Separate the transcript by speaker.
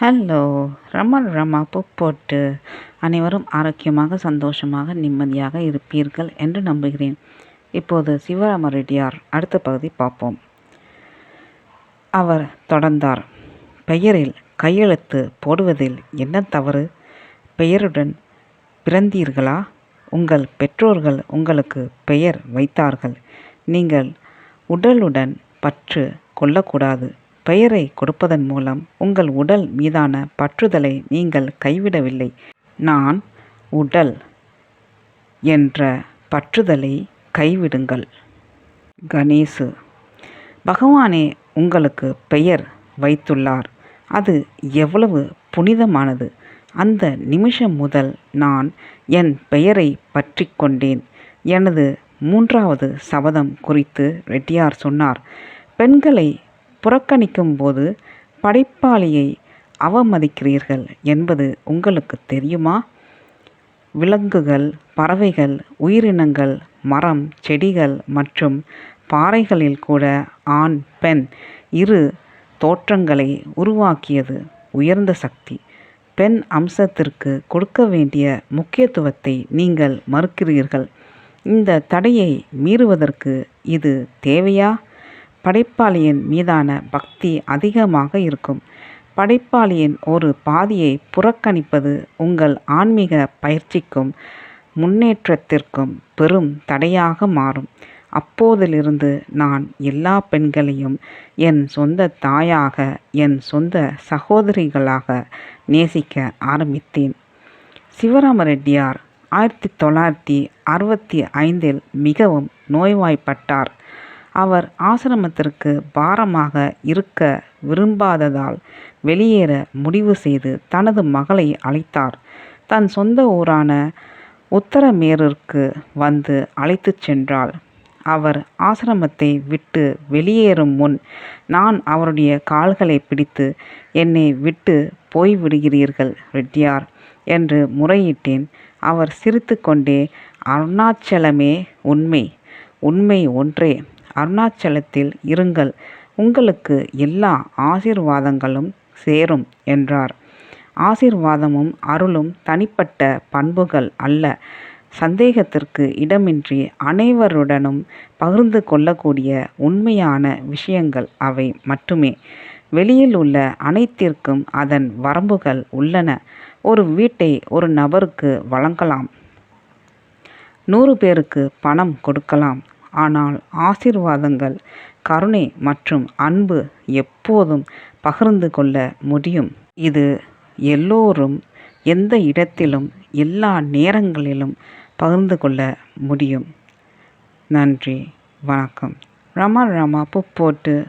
Speaker 1: Hello ரமல் Rama போட்டு அனைவரும் ஆரோக்கியமாக சந்தோஷமாக நிம்மதியாக இருப்பீர்கள் என்று நம்புகிறேன். இப்போது சிவராம ரெட்டியார் அடுத்த பகுதி பார்ப்போம். அவர் தொடர்ந்தார். பெயரில் கையெழுத்து போடுவதில் என்ன தவறு? பெயருடன் பிறந்தீர்களா? உங்கள் பெற்றோர்கள் உங்களுக்கு பெயர் வைத்தார்கள். நீங்கள் உடலுடன் பற்று கொள்ளக்கூடாது. பெயரை கொடுப்பதன் மூலம் உங்கள் உடல் மீதான பற்றுதலை நீங்கள் கைவிடவில்லை. நான் உடல் என்ற பற்றுதலை கைவிடுங்கள். கணேசு பகவானே உங்களுக்கு பெயர் வைத்துள்ளார். அது எவ்வளவு புனிதமானது. அந்த நிமிஷம் முதல் நான் என் பெயரை பற்றி கொண்டேன். எனது மூன்றாவது சபதம் குறித்து ரெட்டியார் சொன்னார். பெண்களை புறக்கணிக்கும் போது படைப்பாளியை அவமதிக்கிறீர்கள் என்பது உங்களுக்கு தெரியுமா? விலங்குகள் பறவைகள் உயிரினங்கள் மரம் செடிகள் மற்றும் பாறைகளில் கூட ஆண் பெண் இரு தோற்றங்களை உருவாக்கியது உயர்ந்த சக்தி. பெண் அம்சத்திற்கு கொடுக்க வேண்டிய முக்கியத்துவத்தை நீங்கள் மறுக்கிறீர்கள். இந்த தடையை மீறுவதற்கு இது தேவையா? படைப்பாளியின் மீதான பக்தி அதிகமாக இருக்கும். படைப்பாளியின் ஒரு பாதியை புறக்கணிப்பது உங்கள் ஆன்மீக பயிற்சிக்கும் முன்னேற்றத்திற்கும் பெரும் தடையாக மாறும். அப்போதிலிருந்து நான் எல்லா பெண்களையும் என் சொந்த தாயாக என் சொந்த சகோதரிகளாக நேசிக்க ஆரம்பித்தேன். சிவராம ரெட்டியார் ஆயிரத்தி தொள்ளாயிரத்தி அறுபத்தி ஐந்தில் மிகவும் நோய்வாய்ப்பட்டார். அவர் ஆசிரமத்திற்கு பாரமாக இருக்க விரும்பாததால் வெளியேற முடிவு செய்து தனது மகளை அழைத்தார். தன் சொந்த ஊரான உத்தரமேரூருக்கு வந்து அழைத்துச் சென்றாள். அவர் ஆசிரமத்தை விட்டு வெளியேறும் முன் நான் அவருடைய கால்களை பிடித்து என்னை விட்டு போய்விடுகிறீர்கள் ரெட்டியார் என்று முறையிட்டேன். அவர் சிரித்து கொண்டே அருணாச்சலமே உண்மை உண்மை ஒன்றே அருணாச்சலத்தில் இருங்கள். உங்களுக்கு எல்லா ஆசீர்வாதங்களும் சேரும் என்றார். ஆசீர்வாதமும் அருளும் தனிப்பட்ட பண்புகள் அல்ல. சந்தேகத்திற்கு இடமின்றி அனைவருடனும் பகிர்ந்து கொள்ளக்கூடிய உண்மையான விஷயங்கள் அவை மட்டுமே. வெளியில் உள்ள அனைத்திற்கும் அதன் வரம்புகள் உள்ளன. ஒரு வீட்டை ஒரு நபருக்கு வழங்கலாம். நூறு பேருக்கு பணம் கொடுக்கலாம். ஆனால் ஆசீர்வாதங்கள் கருணை மற்றும் அன்பு எப்போதும் பகிர்ந்து கொள்ள முடியும். இது எல்லோரும் எந்த இடத்திலும் எல்லா நேரங்களிலும் பகிர்ந்து கொள்ள முடியும். நன்றி வணக்கம். ரமா ரமா புப்போட்டு